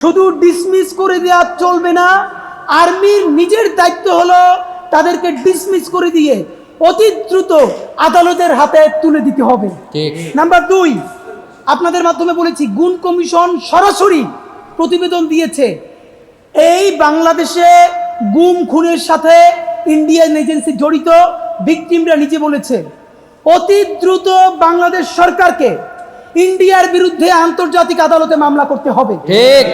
শুধু ডিসমিস করে দেওয়া চলবে না আর্মির নিজের দায়িত্ব হলো তাদেরকে ডিসমিস করে দিয়ে অতি দ্রুত আদালতের হাতে তুলে দিতে হবে। নাম্বার দুই আপনাদের মাধ্যমে বলেছি গুণ কমিশন সরাসরি প্রতিবেদন দিয়েছে। এই বাংলাদেশে গুম খুনের সাথে ইন্ডিয়ান এজেন্সি জড়িত ভিকটিমরা নিজে বলেছে। অতি দ্রুত বাংলাদেশ সরকারকে ইন্ডিয়ার বিরুদ্ধে আন্তর্জাতিক আদালতে মামলা করতে হবে। ঠিক।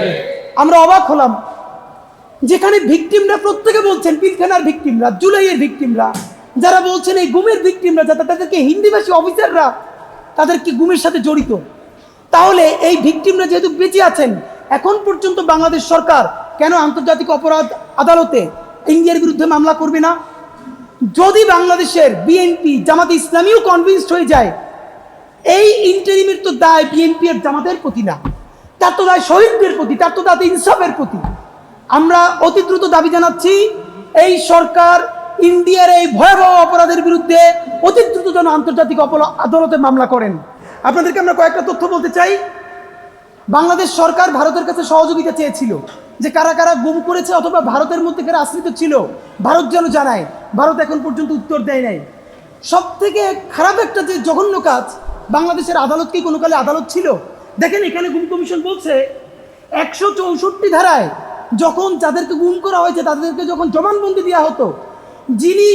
আমরা অবাক হলাম। যেখানে ভিকটিমরা প্রত্যেকে বলছেন পিলখানার ভিকটিমরা জুলাইয়ের ভিকটিমরা যারা বলছেন এই গুমের ভিকটিমরা যাতে তাদেরকে হিন্দিভাষী অফিসাররা তাদের কি গুমের সাথে জড়িত? তাহলে এই ভিকটিমরা যেহেতু বেঁচে আছেন এখন পর্যন্ত বাংলাদেশ সরকার কেন আন্তর্জাতিক অপরাধ আদালতে ইন্ডিয়ার বিরুদ্ধে মামলা করবে না? যদি বাংলাদেশের বিএনপি জামাতে ইসলামীও কনভিন্সড হয়ে যায় এই ইন্টারিমের তো দায় বিএনপি এর জামাতের প্রতি না। তার তো দায় শহীদদের প্রতি, তার তো দায় ইনসাফের প্রতি। আমরা অতি দ্রুত দাবি জানাচ্ছি, এই সরকার ইন্ডিয়ার এই ভয়াবহ অপরাধের বিরুদ্ধে অতি দ্রুত যেন আন্তর্জাতিক আদালতে মামলা করেন। আপনাদেরকে আমরা কয়েকটা তথ্য বলতে চাই। বাংলাদেশ সরকার ভারতের কাছে সহযোগিতা চেয়েছিল যে কারা কারা গুম করেছে অথবা ভারতের মধ্যে কারা আশ্রিত ছিল, ভারত যেন জানায়। ভারত এখন পর্যন্ত উত্তর দেয় নাই। সব থেকে খারাপ একটা যে জঘন্য কাজ বাংলাদেশের আদালত কি কোনো কালে আদালত ছিল? দেখেন এখানে গুম কমিশন বলছে একশো চৌষট্টি ধারায় যখন যাদেরকে গুম করা হয়েছে তাদেরকে যখন জবানবন্দি দেওয়া হতো যিনি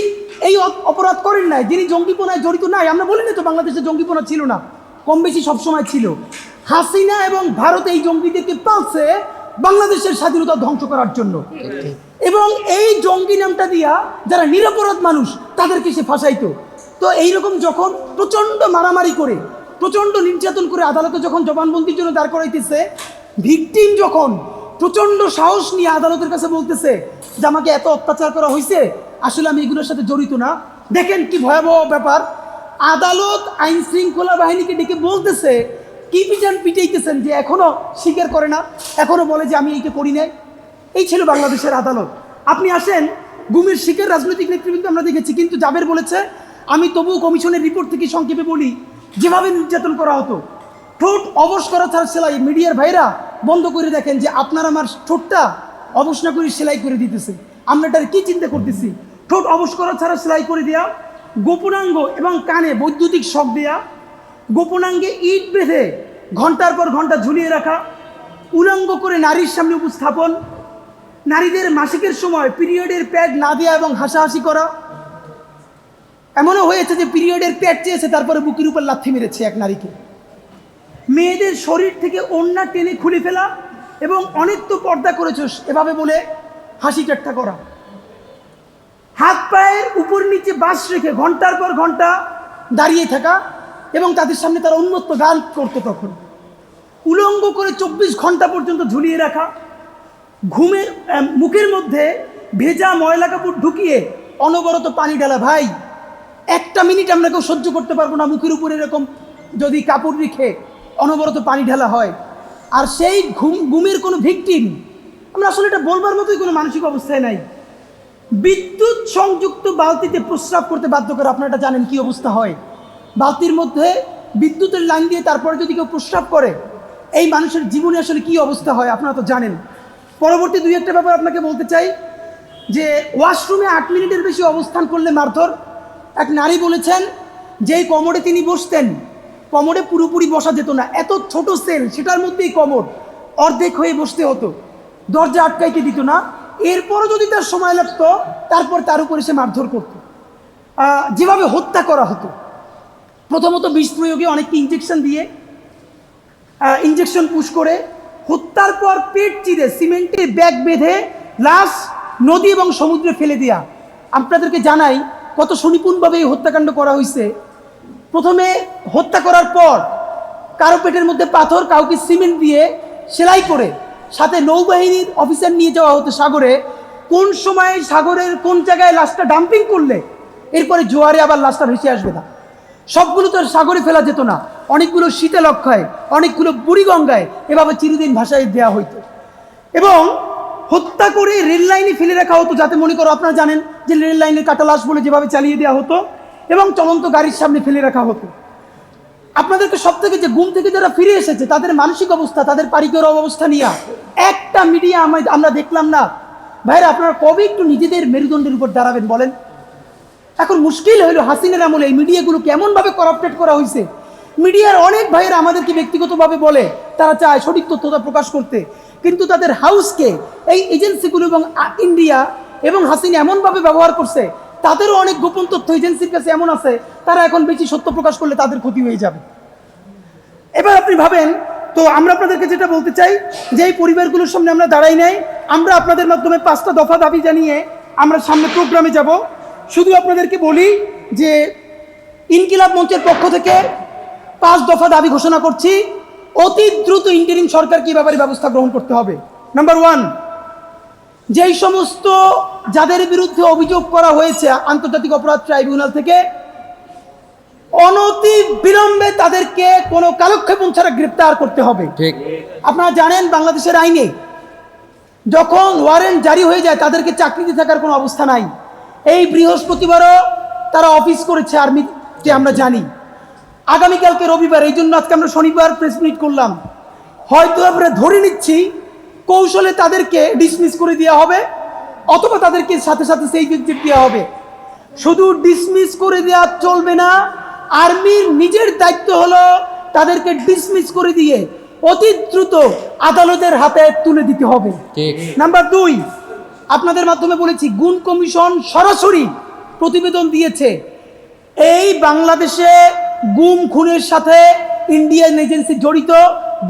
এই অপরাধ করেন নাই যিনি জঙ্গিপনায় জড়িত নাই আমরা বলিনি তো বাংলাদেশে জঙ্গিপনা ছিল না কম বেশি সবসময় ছিল। হাসিনা এবং ভারত এই জঙ্গিদেরকে পালছে বাংলাদেশের স্বাধীনতা ধ্বংস করার জন্য। এবং এই জঙ্গি নামটা দিয়া যারা নিরপরাধ মানুষ তাদেরকে সে ফাঁসাইতো। তো এইরকম যখন প্রচণ্ড মারামারি করে, প্রচণ্ড নির্যাতন করে আদালতে যখন জবানবন্দির জন্য দাঁড় করাইতেছে, ভিকটিম যখন প্রচণ্ড সাহস নিয়ে আদালতের কাছে বলতেছে যে আমাকে এত অত্যাচার করা হয়েছে আসলে আমি এগুলোর সাথে জড়িত না। দেখেন কি ভয়াবহ ব্যাপার। আদালত আইন শৃঙ্খলা বাহিনীকে ডেকে বলতেছে, কি পিটান পিটাইতেছেন যে এখনও স্বীকার করে না, এখনও বলে যে আমি এইটা করি নাই। এই ছিল বাংলাদেশের আদালত। আপনি আসেন, গুমের শিখের রাজনৈতিক নেতৃবৃন্দ আমরা দেখেছি, কিন্তু জাবের বলেছে আমি তবুও কমিশনের রিপোর্ট থেকে সংক্ষেপে বলি, যেভাবে নির্যাতন করা হতো, ঠোঁট অবশ করা ছাড়া সেলাই মিডিয়ার ভাইরা বন্ধ করে দেখেন যে আপনার আমার ঠোঁটটা অবশ না করে সেলাই করে দিতেছে। আমরা এটার কি চিন্তা করতেছি? ঠোঁট অবশ করা ছাড়া সেলাই করে দেওয়া গোপনাঙ্গ এবং কানে বৈদ্যুতিক শক দেয়া, গোপনাঙ্গে ইট বেঁধে ঘণ্টার পর ঘণ্টা ঝুলিয়ে রাখা, উলঙ্গ করে নারীর সামনে উপস্থাপন, নারীদের মাসিকের সময় পিরিয়ডের প্যাড না দেওয়া এবং হাসাহাসি করা এমনও হয়েছে যে পিরিয়ডের প্যাড চেয়েছে তারপরে বুকের উপর লাথি মেরেছে এক নারীকে। মেয়েদের শরীর থেকে ওড়না টেনে খুলে ফেলা এবং অনেক তো পর্দা করেছ এভাবে বলে হাসি ঠাট্টা করা। হাত পায়ের উপর নিচে বাস রেখে ঘণ্টার পর ঘণ্টা দাঁড়িয়ে থাকা এবং তাদের সামনে তারা উন্মত্ত গান করতো তখন। উলঙ্গ করে চব্বিশ ঘণ্টা পর্যন্ত ঝুলিয়ে রাখা আহ, মুখের মধ্যে ভেজা ময়লা কাপড় ঢুকিয়ে অনবরত পানি ঢালা ভাই একটা মিনিট আমরা কেউ সহ্য করতে পারব না, মুখের উপরে এরকম যদি কাপড় রেখে অনবরত পানি ঢালা হয়। আর সেই ঘুম, ঘুমের কোনো ভিকটিম আমরা আসলে এটা বলবার মতোই কোনো মানসিক অবস্থায় নাই। বিদ্যুৎ সংযুক্ত বালতিতে প্রস্রাব করতে বাধ্য করে, আপনারা এটা জানেন কি অবস্থা হয়। বালতির মধ্যে বিদ্যুতের লাইন দিয়ে তারপরে যদি কেউ প্রস্রাব করে, এই মানুষের জীবনে আসলে কি অবস্থা হয় আপনারা তো জানেন। পরবর্তী দুই একটা ব্যাপার আপনাকে বলতে চাই, যে ওয়াশরুমে আট মিনিটের বেশি অবস্থান করলে মারধর এক নারী বলেছেন, যেই কমোডে তিনি বসতেন কমোডে পুরোপুরি বসা যেত না। এত ছোট সেল, সেটার মধ্যেই কমোড অর্ধেক হয়ে বসতে হতো। দরজা আটকাইতে দিত না। এরপরও যদি তার সময় লাগতো, তারপর তার উপরে সে মারধর করতো। যেভাবে হত্যা করা হতো। প্রথমত বিষ প্রয়োগে অনেককে ইঞ্জেকশন দিয়ে ইঞ্জেকশন পুশ করে। হত্যার পর পেট চিরে সিমেন্টের ব্যাগ বেঁধে, লাশ নদী এবং সমুদ্রে ফেলে দেয়া। আপনাদেরকে জানাই কত সুনিপুণভাবে এই হত্যাকাণ্ড করা হয়েছে প্রথমে হত্যা করার পর কারও পেটের মধ্যে পাথর, কাউকে সিমেন্ট দিয়ে সেলাই করে সাথে নৌবাহিনীর অফিসার নিয়ে যাওয়া হতো সাগরে। কোন সময় সাগরের কোন জায়গায় লাশটা ডাম্পিং করলে, এরপরে জোয়ারে আবার লাশটা ভেসে আসবে না। সবগুলো তো সাগরে ফেলা যেত না। অনেকগুলো শীতে শীতলক্ষায় অনেকগুলো বুড়িগঙ্গায় এভাবে চিরদিন ভাষায় দেওয়া হইতো। এবং হত্যা করে রেল লাইনে ফেলে রাখা হতো, যাতে মনে করো আপনারা জানেন যে রেল লাইনের কাটা লাশ বলে যেভাবে চালিয়ে দেওয়া হতো এবং চলন্ত গাড়ির সামনে ফেলে রাখা হতো। আপনাদেরকে সব থেকে যে ঘুম থেকে যারা ফিরে এসেছে, তাদের মানসিক অবস্থা, তাদের পারিকর অবস্থা নিয়ে একটা মিডিয়া আমায় আমরা দেখলাম না। ভাইরা, আপনারা কবে একটু নিজেদের মেরুদণ্ডের উপর দাঁড়াবেন বলেন? এখন মুশকিল হইল হাসিনের আমলে এই মিডিয়াগুলো কেমনভাবে করাপ্টেড করা হয়েছে মিডিয়ার অনেক ভাইয়েরা আমাদেরকে ব্যক্তিগতভাবে বলে তারা চায় সঠিক তথ্যতা প্রকাশ করতে। কিন্তু তাদের হাউসকে, এই এজেন্সিগুলো এবং ইন্ডিয়া এবং হাসিন এমনভাবে ব্যবহার করছে, তাদেরও অনেক গোপন তথ্য এজেন্সির কাছে এমন আছে, তারা এখন বেশি সত্য প্রকাশ করলে তাদের ক্ষতি হয়ে যাবে। এবার আপনি ভাবেন, তো আমরা আপনাদেরকে যেটা বলতে চাই, যে এই পরিবারগুলোর সামনে আমরা দাঁড়াই নাই, আমরা আপনাদের মাধ্যমে পাঁচটা দফা দাবি জানিয়ে আমরা সামনে প্রোগ্রামে যাব। শুধু আপনাদেরকে বলি যে, ইনকিলাব মঞ্চের পক্ষ থেকে পাঁচ দফা দাবি ঘোষণা করছি। অতি দ্রুত ইন্টারিম সরকার কি ব্যাপারে ব্যবস্থা গ্রহণ করতে হবে? নাম্বার ওয়ান যেই সমস্ত যাদের বিরুদ্ধে অভিযোগ করা হয়েছে আন্তর্জাতিক অপরাধ ট্রাইব্যুনাল থেকে অনতি বিলম্বে তাদেরকে কোনো কালক্ষেপণ ছাড়া গ্রেপ্তার করতে হবে। ঠিক। আপনারা জানেন বাংলাদেশের আইনে যখন ওয়ারেন্ট জারি হয়ে যায় তাদেরকে চাকরিতে থাকার কোনো অবস্থা নাই। এই বৃহস্পতিবারও তারা অফিস করেছে আর্মিতে আমরা জানি। আগামীকালকে রবিবার এই জন্য আজকে আমরা শনিবার প্রেস মিট করলাম। হয়তো আমরা ধরে নিচ্ছি কৌশলে তাদেরকে ডিসমিস করে দেওয়া হবে অথবা তাদেরকে সাথে সাথে সেই এক্সিট দেওয়া হবে। শুধু ডিসমিস করে দেওয়া চলবে না আর্মির নিজের দায়িত্ব হলো তাদেরকে ডিসমিস করে দিয়ে অতি দ্রুত আদালতের হাতে তুলে দিতে হবে। নাম্বার দুই আপনাদের মাধ্যমে বলেছি গুণ কমিশন সরাসরি প্রতিবেদন দিয়েছে। এই বাংলাদেশে গুম খুনের সাথে ইন্ডিয়ান এজেন্সি জড়িত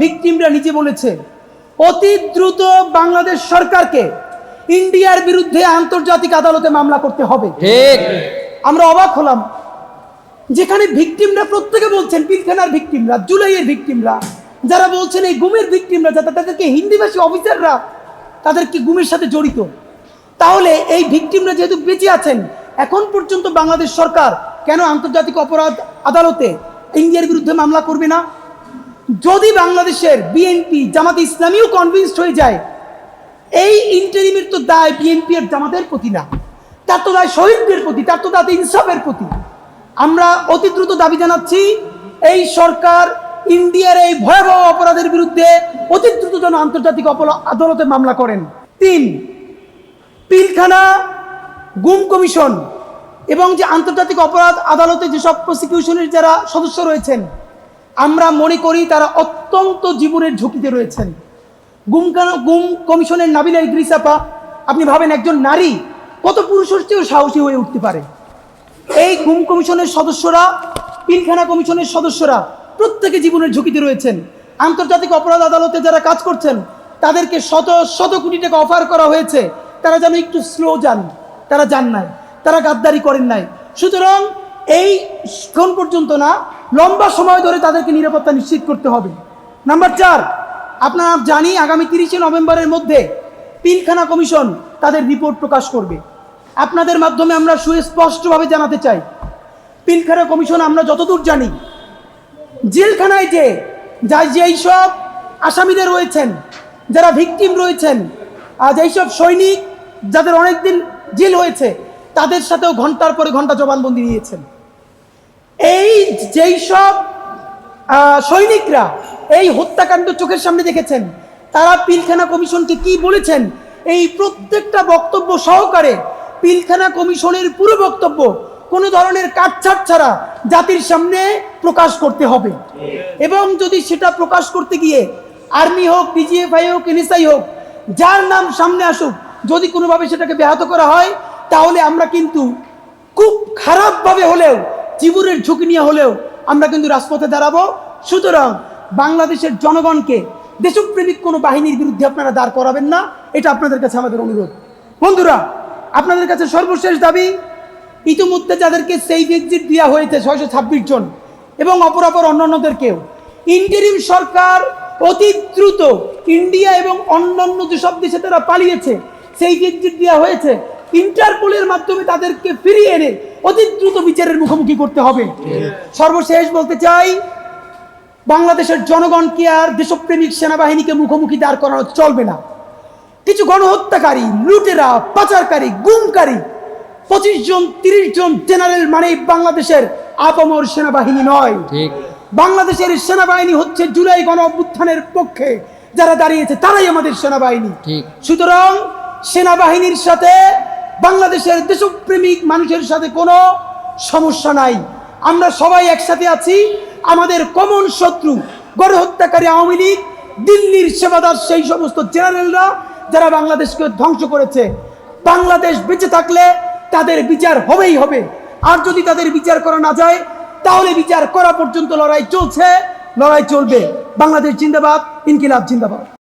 ভিকটিমরা নিজে বলেছে অতি দ্রুত বাংলাদেশ সরকারকে ইন্ডিয়ার বিরুদ্ধে আন্তর্জাতিক আদালতে মামলা করতে হবে। ঠিক। আমরা অবাক হলাম যেখানে ভিকটিমরা প্রত্যেকে বলছেন পিলখানার ভিকটিমরা জুলাইয়ের ভিকটিমরা যারা বলছেন এই গুমের ভিকটিমরা যাতে তাদেরকে হিন্দিভাষী অফিসাররা তাদেরকে গুমের সাথে জড়িত? তাহলে এই ভিকটিমরা যেহেতু বেঁচে আছেন এখন পর্যন্ত বাংলাদেশ সরকার কেন আন্তর্জাতিক অপরাধ আদালতে ইন্ডিয়ার বিরুদ্ধে মামলা করবে না। যদি বাংলাদেশের বিএনপি জামাতে ইসলামীও কনভিন্সড হয়ে যায়, এই ইন্টারিমের তো দায় বিএনপি এর জামাতের প্রতি না। তার তো দায় শহীদদের প্রতি, তার তো দায় ইনসাফের প্রতি। আমরা অতি দ্রুত দাবি জানাচ্ছি, এই সরকার ইন্ডিয়ার এই ভয়াবহ অপরাধের বিরুদ্ধে অতি দ্রুত যেন আন্তর্জাতিক আদালতে মামলা করেন। তিন, পিলখানা গুম কমিশন এবং যে আন্তর্জাতিক অপরাধ আদালতে যেসব প্রসিকিউশনের যারা সদস্য রয়েছেন, আমরা মনে করি তারা অত্যন্ত জীবনের ঝুঁকিতে রয়েছেন। গুম গুম কমিশনের নাবিলা ইদ্রিস আপা, আপনি ভাবেন একজন নারী কত পুরুষের চেয়েও সাহসী হয়ে উঠতে পারে? এই গুম কমিশনের সদস্যরা, পিলখানা কমিশনের সদস্যরা প্রত্যেকে জীবনের ঝুঁকিতে রয়েছেন। আন্তর্জাতিক অপরাধ আদালতে যারা কাজ করছেন, তাদেরকে শত শত কোটি টাকা অফার করা হয়েছে। তারা যেন একটু স্লো যান, তারা যান নাই। তারা গাদ্দারি করেন নাই। সুতরাং এই কোন পর্যন্ত না, লম্বা সময় ধরে তাদেরকে নিরাপত্তা নিশ্চিত করতে হবে। নাম্বার চার, আপনারা জানি আগামী তিরিশে নভেম্বরের মধ্যে পিলখানা কমিশন তাদের রিপোর্ট প্রকাশ করবে। আপনাদের মাধ্যমে আমরা সুস্পষ্টভাবে জানাতে চাই, পিলখানা কমিশন আমরা যতদূর জানি, জেলখানায় যে যা যেই সব আসামিদের রয়েছেন, যারা ভিকটিম রয়েছেন, আর যেই সব সৈনিক যাদের অনেকদিন জেল হয়েছে তাদের সাথেও ঘণ্টার পরে ঘণ্টা জবানবন্দি নিয়েছেন এই যেই সব সৈনিকরা এই হত্যাকাণ্ড চোখের সামনে দেখেছেন, তারা পিলখানা কমিশনকে কি বলেছেন? এই প্রত্যেকটা বক্তব্য সহকারে পিলখানা কমিশনের পুরো বক্তব্য কোনো ধরনের কাটছাট ছাড়া জাতির সামনে প্রকাশ করতে হবে। এবং যদি সেটা প্রকাশ করতে গিয়ে আর্মি হোক, ডিজিএফআই হোক, এনএসআই হোক, যার নাম সামনে আসুক, যদি কোনোভাবে সেটাকে ব্যাহত করা হয় তাহলে আমরা কিন্তু খুব খারাপভাবে হলেও, জীবনের ঝুঁকি নিয়ে হলেও আমরা কিন্তু রাজপথে দাঁড়াবো। সুতরাং বাংলাদেশের জনগণকে দেশপ্রেমিক কোনো বাহিনীর বিরুদ্ধে আপনারা দাঁড় করাবেন না, এটা আপনাদের কাছে আমাদের অনুরোধ। বন্ধুরা, আপনাদের কাছে সর্বশেষ দাবি, ইতিমধ্যে যাদেরকে সেই এক্সিট দেওয়া হয়েছে ছয়শো ছাব্বিশ জন এবং অপরাপর অন্যান্যদেরকেও ইন্টারিম সরকার অতি দ্রুত ইন্ডিয়া এবং অন্যান্য যেসব দেশে তারা পালিয়েছে সেই এক্সিট দেওয়া হয়েছে ইন্টারপোলের মাধ্যমে তাদেরকে ফিরিয়ে এনে অতি দ্রুত বিচারের মুখোমুখি করতে হবে। সর্বশেষ বলতে চাই বাংলাদেশের জনগণকে আর দেশপ্রেমিক সেনাবাহিনীকে মুখোমুখি দাঁড় করানো চলবে না? কিছু গণহত্যাকারী লুটেরা পাচারকারী গুমকারী পঁচিশ জন তিরিশ জন জেনারেল মানে বাংলাদেশের আপামর সেনাবাহিনী নয়। বাংলাদেশের সেনাবাহিনী হচ্ছে জুলাই গণ অভ্যুত্থানের পক্ষে। যারা দাঁড়িয়েছে তারাই আমাদের সেনাবাহিনী। সুতরাং সেনাবাহিনীর সাথে বাংলাদেশের দেশপ্রেমিক মানুষের সাথে কোনো সমস্যা নাই। আমরা সবাই একসাথে আছি। আমাদের কমন শত্রু, গণহত্যাকারী আওয়ামী লীগ, দিল্লির সেবাদার সেই সমস্ত জেনারেলরা যারা বাংলাদেশকে ধ্বংস করেছে। বাংলাদেশ বেঁচে থাকলে তাদের বিচার হবেই হবে। আর যদি তাদের বিচার করা না যায়, তাহলে বিচার করা পর্যন্ত লড়াই চলছে, লড়াই চলবে। বাংলাদেশ জিন্দাবাদ, ইনকিলাব জিন্দাবাদ।